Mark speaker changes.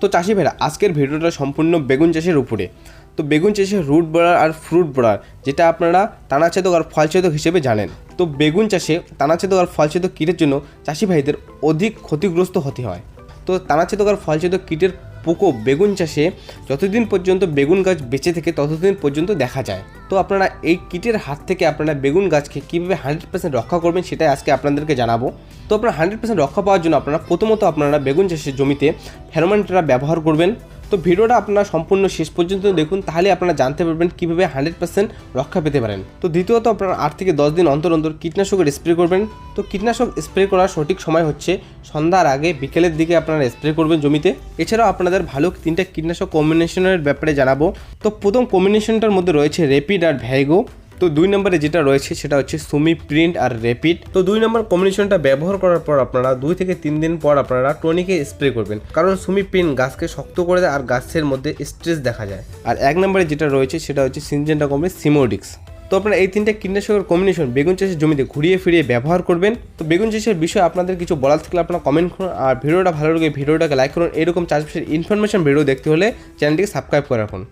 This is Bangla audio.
Speaker 1: তো চাষি ভাইরা, আজকের ভিডিওটা সম্পূর্ণ বেগুন চাষের উপরে। তো বেগুন চাষে রুট বড়ার আর ফ্রুট বড়ার, যেটা আপনারা তানাছেদক আর ফলছেদক হিসেবে জানেন। তো বেগুন চাষে তানাছেদক আর ফলছেদক কীটের জন্য চাষি ভাইদের অধিক ক্ষতিগ্রস্ত হতে হয়। তো তানাছেদক আর ফলছেদক কীটের প্রকোপ বেগুন চাষে যতদিন পর্যন্ত বেগুন গাছ বেঁচে থাকে, ততদিন পর্যন্ত দেখা যায়। তো আপনারা এই কীটের হাত থেকে আপনারা বেগুন গাছকে কীভাবে হান্ড্রেড পার্সেন্ট রক্ষা করবেন সেটাই আজকে আপনাদেরকে জানাব। তো আপনারা হান্ড্রেড পার্সেন্ট রক্ষা পাওয়ার জন্য আপনারা প্রথমত আপনারা বেগুন চাষের জমিতে ফেরোমন ট্র্যাপ ব্যবহার করবেন। তো ভিডিওটা আপনারা সম্পূর্ণ শেষ পর্যন্ত দেখুন, তাহলে আপনারা জানতে পারবেন কীভাবে হান্ড্রেড পার্সেন্ট রক্ষা পেতে পারেন। তো দ্বিতীয়ত আপনারা আট থেকে দশ দিন অন্তর অন্তর কীটনাশকের স্প্রে করবেন। তো কীটনাশক স্প্রে করার সঠিক সময় হচ্ছে সন্ধ্যার আগে বিকেলের দিকে আপনারা স্প্রে করবেন জমিতে। এছাড়াও আপনাদের ভালো তিনটা কীটনাশক কম্বিনেশনের ব্যাপারে জানাব। তো প্রথম কম্বিনেশনটার মধ্যে রয়েছে রেপিড আর ভ্যাগো তো দুই নম্বরে যেটা রয়েছে সেটা হচ্ছে সুমি প্রিন্ট আর র্যাপিড তো দুই নম্বর কম্বিনেশনটা ব্যবহার করার পর আপনারা দুই থেকে তিন দিন পর আপনারা টনিকে স্প্রে করবেন। কারণ সুমি প্রিন্ট গাছকে শক্ত করে দেয় আর গাছের মধ্যে স্ট্রেস দেখা যায়। আর এক নম্বরে যেটা রয়েছে সেটা হচ্ছে সিনজেন্টা কোম্পানি সিমোডিক্স। তো আপনারা এই তিনটা কীটনাশকের কম্বিনেশন বেগুন চাষের জমিতে ঘুরিয়ে ফিরিয়ে ব্যবহার করবেন। তো বেগুন চাষের বিষয়ে আপনাদের কিছু বলার থাকলে আপনারা কমেন্ট করুন। আর ভিডিওটা ভালো লাগে, ভিডিওটাকে লাইক করুন। এরকম চাষবাসের ইনফরমেশন ভিডিও দেখতে হলে চ্যানেলটিকে সাবস্ক্রাইব করে রাখুন।